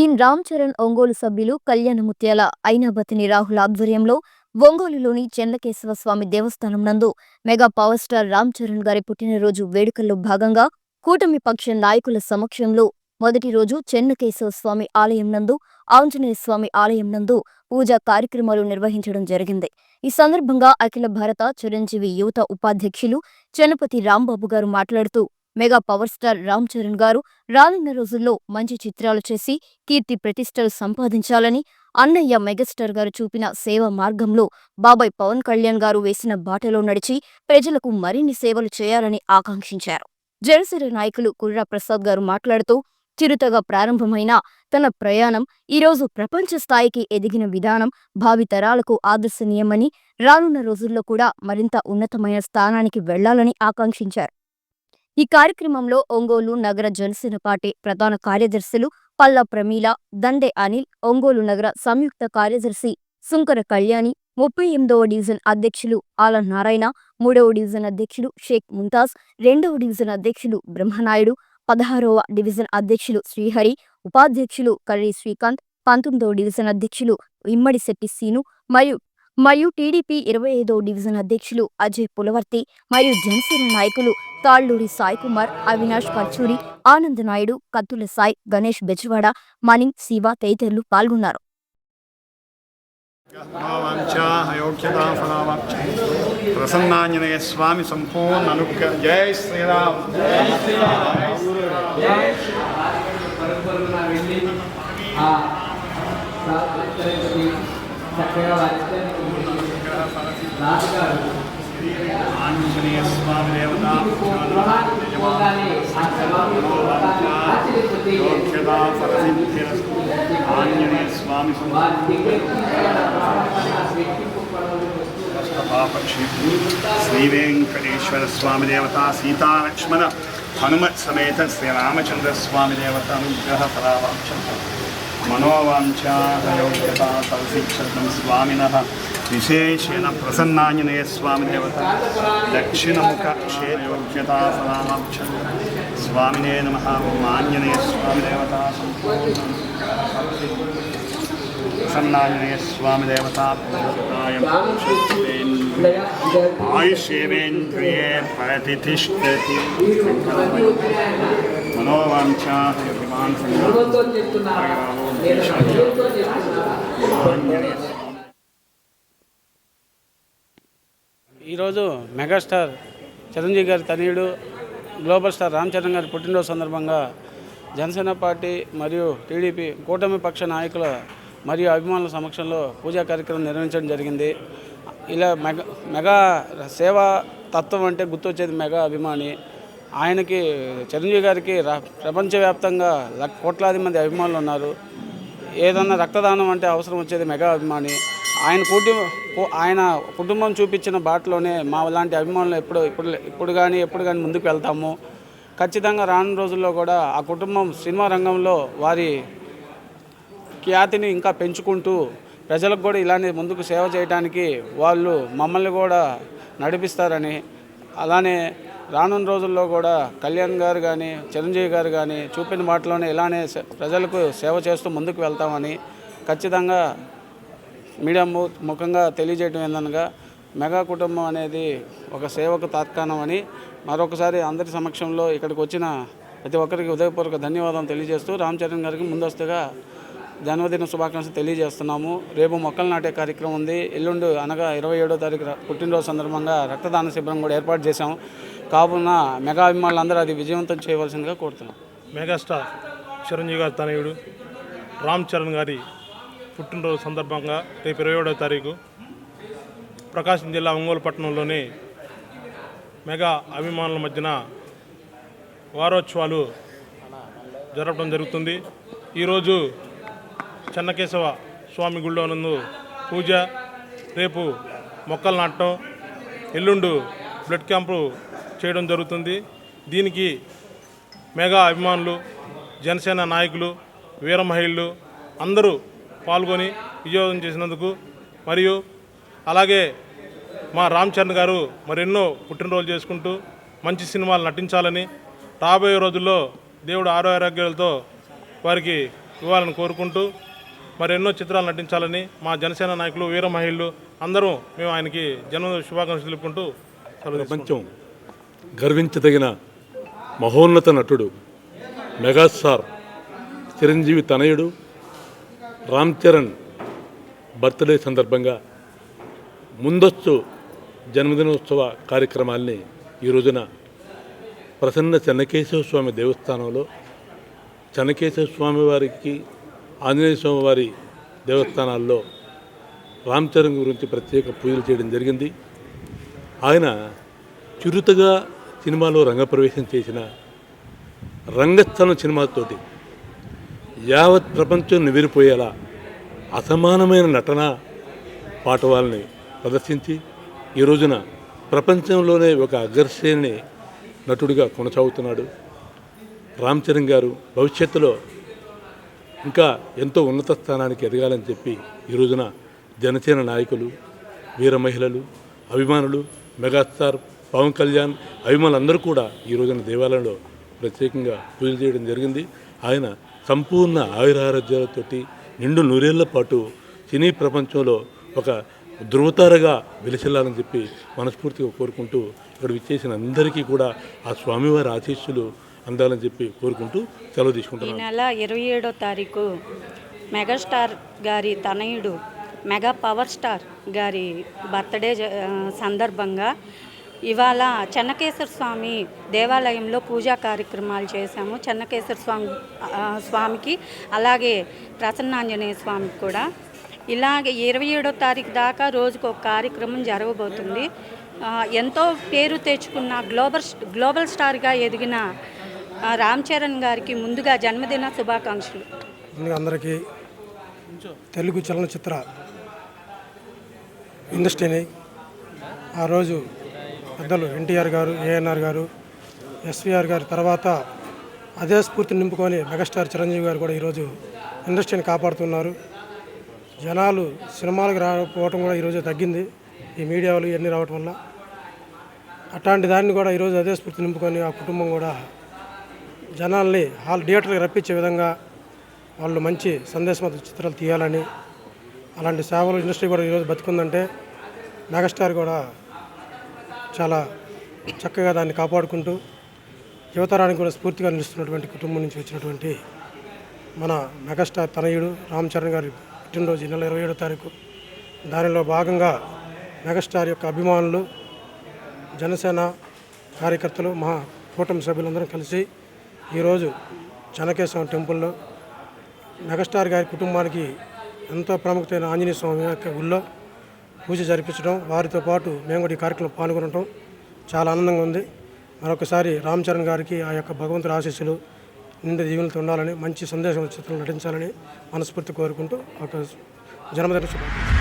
Team Ram Charan Ongole సభ్యులు కళ్యాణ ముత్యాల ఐనాబతిని రాహుల్ ఆధ్వర్యంలో ఒంగోలులోని చెన్నకేశవ స్వామి దేవస్థానం నందు mega power star Ram Charan గారి పుట్టినరోజు వేడుకల్లో భాగంగా కూటమి పక్ష నాయకుల సమక్షంలో మొదటి రోజు చెన్నకేశవ స్వామి ఆలయం నందు ఆంజనేయ స్వామి ఆలయం నందు పూజా కార్యక్రమాలు నిర్వహించడం జరిగింది. ఈ సందర్భంగా అఖిల భారత చిరంజీవి యువత ఉపాధ్యక్షులు చెన్నపతి రాంబాబు గారు మాట్లాడుతూ mega power star Ram Charan గారు రానున్న రోజుల్లో మంచి చిత్రాలు చేసి కీర్తి ప్రతిష్టలు సంపాదించాలని అన్నయ్య మెగాస్టార్ గారు చూపిన సేవ మార్గంలో బాబాయ్ పవన్ కళ్యాణ్ గారు వేసిన బాటలో నడిచి ప్రజలకు మరిన్ని సేవలు చేయాలని ఆకాంక్షించారు. జనసేన నాయకులు కుర్రా ప్రసాద్ గారు మాట్లాడుతూ చిరుతగా ప్రారంభమైన తన ప్రయాణం ఈరోజు ప్రపంచ స్థాయికి ఎదిగిన విధానం భావితరాలకు ఆదర్శనీయమని రానున్న రోజుల్లో కూడా మరింత ఉన్నతమైన స్థానానికి వెళ్ళాలని ఆకాంక్షించారు. ఈ కార్యక్రమంలో ఒంగోలు నగర జనసేన పార్టీ ప్రధాన కార్యదర్శులు పల్ల ప్రమీల దండే అనిల్ ఒంగోలు నగర సంయుక్త కార్యదర్శి సుంకర కళ్యాణి ముప్పై ఎనిమిదవ డివిజన్ అధ్యక్షులు ఆల నారాయణ మూడవ డివిజన్ అధ్యక్షులు షేక్ ముంతాజ్ రెండవ డివిజన్ అధ్యక్షులు బ్రహ్మనాయుడు పదహారవ డివిజన్ అధ్యక్షులు శ్రీహరి ఉపాధ్యక్షులు కర్రీ శ్రీకాంత్ పంతొమ్మిదవ డివిజన్ అధ్యక్షులు ఇమ్మడి శెట్టి సీను మరియు మరియు టీడీపీ ఇరవై ఐదవ డివిజన్ అధ్యక్షులు అజయ్ పులవర్తి మరియు జనసేన నాయకులు తాళ్ళూరి సాయి కుమార్ అవినాష్ పర్చూరి ఆనంద్ నాయుడు కత్తుల సాయి గణేష్ బెజవాడ మణి శివ తదితరులు పాల్గొన్నారు. ప్రసన్నాంజనేయ స్వామి సంపూర్ణ అనుగ్రహ జై శ్రీరామ్. చక్కగా ఆంజనేయ స్వామి దేవత ఆంజనేయ స్వామి శ్రీ వెంకటేశ్వర స్వామి దేవత సీతాలక్ష్మణ హనుమత్ సమేత శ్రీరామచంద్ర స్వామి దేవత అనుగ్రహ ఫలావాంఛ మనోవాంఛాయోగ్యత సరసిక్షతం స్వామిన విశేషేణ ప్రసన్నాంజనేయ స్వామి దేవత దక్షిణముఖ క్షేత్రోగ్యత ఫలావాంఛ స్వామినే నమ ఆంజనేయ స్వామి దేవత ప్రసన్నాంజనేయ స్వామి మనోవాంఛా ఈరోజు మెగాస్టార్ చిరంజీవి గారి తనయుడు గ్లోబల్ స్టార్ రామ్ చరణ్ గారి పుట్టినరోజు సందర్భంగా జనసేన పార్టీ మరియు టీడీపీ కూటమి పక్ష నాయకుల మరియు అభిమానుల సమక్షంలో పూజా కార్యక్రమం నిర్వహించడం జరిగింది. ఇలా మెగా మెగా సేవా తత్వం అంటే గుర్తొచ్చేది మెగా అభిమాని. ఆయనకి చిరంజీవి గారికి ప్రపంచవ్యాప్తంగా లక్- కోట్లాది మంది అభిమానులు ఉన్నారు. ఏదన్నా రక్తదానం అంటే అవసరం వచ్చేది మెగా అభిమాని. ఆయన కుటుంబ ఆయన కుటుంబం చూపించిన బాటలోనే మా లాంటి అభిమానులు ఎప్పుడు ఇప్పుడు ఇప్పుడు కానీ ఎప్పుడు కానీ ముందుకు వెళ్తాము. ఖచ్చితంగా రానున్న రోజుల్లో కూడా ఆ కుటుంబం సినిమా రంగంలో వారి ఖ్యాతిని ఇంకా పెంచుకుంటూ ప్రజలకు కూడా ఇలానే ముందుకు సేవ చేయడానికి వాళ్ళు మమ్మల్ని కూడా నడిపిస్తారని అలానే రానున్న రోజుల్లో కూడా కళ్యాణ్ గారు కానీ చిరంజీవి గారు కానీ చూపిన మాటలోనే ఇలానే ప్రజలకు సేవ చేస్తూ ముందుకు వెళ్తామని ఖచ్చితంగా మీడియా ముఖంగా తెలియజేయడం ఏందనగా మెగా కుటుంబం అనేది ఒక సేవకు తాత్కాణం అని మరొకసారి అందరి సమక్షంలో ఇక్కడికి వచ్చిన ప్రతి ఒక్కరికి ఉదయపూర్వక ధన్యవాదాలు తెలియజేస్తూ రామ్ చరణ్ గారికి ముందస్తుగా జన్మదిన శుభాకాంక్షలు తెలియజేస్తున్నాము. రేపు మొక్కలు నాటే కార్యక్రమం ఉంది. ఎల్లుండి అనగా ఇరవై ఏడో తారీఖు పుట్టినరోజు సందర్భంగా రక్తదాన శిబిరం కూడా ఏర్పాటు చేశాము. కావున మెగా అభిమానులందరూ అది విజయవంతం చేయవలసిందిగా కోరుతున్నాం. మెగాస్టార్ చిరంజీవి గారి తనయుడు రామ్ చరణ్ గారి పుట్టినరోజు సందర్భంగా రేపు ఇరవై ఏడవ తారీఖు ప్రకాశం జిల్లా ఒంగోలు పట్టణంలోని మెగా అభిమానుల మధ్యన వారోత్సవాలు జరపడం జరుగుతుంది. ఈరోజు చెన్నకేశవ స్వామి గుళ్ళో నందు పూజ. రేపు మొక్కలు నాటడం ఎల్లుండు బ్లడ్ క్యాంపు చేయడం జరుగుతుంది. దీనికి మెగా అభిమానులు జనసేన నాయకులు వీర మహిళలు అందరూ పాల్గొని విజయవంతం చేసినందుకు మరియు అలాగే మా రామ్ చరణ్ గారు మరెన్నో పుట్టినరోజు చేసుకుంటూ మంచి సినిమాలు నటించాలని రాబోయే రోజుల్లో దేవుడు ఆరోగ్యాలతో వారికి ఇవ్వాలని కోరుకుంటూ మరెన్నో చిత్రాలు నటించాలని మా జనసేన నాయకులు వీర మహిళలు అందరూ మేము ఆయనకి జన్మ శుభాకాంక్షలు తెలుపుకుంటూ ప్రపంచం గర్వించదగిన మహోన్నత నటుడు మెగాస్టార్ చిరంజీవి తనయుడు రామ్ చరణ్ బర్త్డే సందర్భంగా ముందస్తు జన్మదినోత్సవ కార్యక్రమాల్ని ఈ రోజున ప్రసన్న చెన్నకేశవ స్వామి దేవస్థానంలో చెన్నకేశవ స్వామి వారికి ఆంజనేయ స్వామి వారి దేవస్థానాల్లో రామ్ చరణ్ గురించి ప్రత్యేక పూజలు చేయడం జరిగింది. ఆయన చిరుతగా సినిమాలో రంగప్రవేశం చేసిన రంగస్థలం సినిమాతోటి యావత్ ప్రపంచం నివిరిపోయేలా అసమానమైన నటన పాటవాల్ని ప్రదర్శించి ఈ రోజున ప్రపంచంలోనే ఒక అగ్రశ్రేణి నటుడిగా కొనసాగుతున్నాడు. రామ్ చరణ్ గారు భవిష్యత్తులో ఇంకా ఎంతో ఉన్నత స్థానానికి ఎదగాలని చెప్పి ఈ రోజున జనసేన నాయకులు వీర మహిళలు అభిమానులు మెగాస్టార్ పవన్ కళ్యాణ్ అభిమానులందరూ కూడా ఈ రోజున దేవాలయంలో ప్రత్యేకంగా పూజలు చేయడం జరిగింది. ఆయన సంపూర్ణ ఆయురారోగ్యాలతోటి నిండు నూరేళ్ళ పాటు సినీ ప్రపంచంలో ఒక ధృవతారగా వెలిసిల్లాలని చెప్పి మనస్ఫూర్తిగా కోరుకుంటూ ఇక్కడ విచ్చేసిన అందరికీ కూడా ఆ స్వామివారి ఆశీస్సులు అందాలని చెప్పి కోరుకుంటూ సెలవు ఈ తీసుకుంటున్నాను నెల ఇరవై ఏడో తారీఖు మెగాస్టార్ గారి తనయుడు మెగా పవర్ స్టార్ గారి బర్త్డే సందర్భంగా ఇవాళ చెన్నకేశ్వర స్వామి దేవాలయంలో పూజా కార్యక్రమాలు చేశాము. చెన్నకేశ్వర స్వామి స్వామికి అలాగే ప్రసన్నాంజనేయ స్వామికి కూడా. ఇలాగే ఇరవై ఏడో తారీఖు దాకా రోజుకు ఒక కార్యక్రమం జరగబోతుంది. ఎంతో పేరు తెచ్చుకున్న గ్లోబల్ గ్లోబల్ స్టార్గా ఎదిగిన రామ్ చరణ్ గారికి ముందుగా జన్మదిన శుభాకాంక్షలు. అందరికీ తెలుగు చలనచిత్ర ఇండస్ట్రీని ఆ రోజు పెద్దలు ఎన్టీఆర్ గారు ఏఎన్ఆర్ గారు ఎస్విఆర్ గారి తర్వాత అదే స్ఫూర్తిని నింపుకొని మెగాస్టార్ చిరంజీవి గారు కూడా ఈరోజు ఇండస్ట్రీని కాపాడుతున్నారు. జనాలు సినిమాలకు రాకపోవటం కూడా ఈరోజు తగ్గింది ఈ మీడియాలు ఇవన్నీ రావటం వల్ల. అట్లాంటి దాన్ని కూడా ఈరోజు అదే స్ఫూర్తి నింపుకొని ఆ కుటుంబం కూడా జనాల్ని హాల్ థియేటర్కి రప్పించే విధంగా వాళ్ళు మంచి సందేశవంత చిత్రాలు తీయాలని అలాంటి సేవలు ఇండస్ట్రీ కూడా ఈరోజు బతుకుందంటే మెగాస్టార్ కూడా చాలా చక్కగా దాన్ని కాపాడుకుంటూ యువతరానికి కూడా స్ఫూర్తిగా నిలుస్తున్నటువంటి కుటుంబం నుంచి వచ్చినటువంటి మన మెగాస్టార్ తనయుడు రామ్ చరణ్ గారి పుట్టినరోజు నెల ఇరవై ఏడో తారీఖు. దానిలో భాగంగా మెగాస్టార్ యొక్క అభిమానులు జనసేన కార్యకర్తలు మహా కూటమి సభ్యులందరం కలిసి ఈరోజు చెనకేశ్వరం టెంపుల్లో మెగాస్టార్ గారి కుటుంబానికి ఎంతో ప్రాముఖ్యమైన ఆంజనేయ స్వామి యొక్క గుళ్ళో పూజ జరిపించడం వారితో పాటు మేము కూడా ఈ కార్యక్రమం పాల్గొనడం చాలా ఆనందంగా ఉంది. మరొకసారి రామ్ చరణ్ గారికి ఆ యొక్క భగవంతుడి ఆశీస్సులు నిండు దీవులతో ఉండాలని మంచి సందేశం చిత్రం నటించాలని మనస్ఫూర్తి కోరుకుంటూ ఒక జన్మదిన శుభాకాంక్షలు.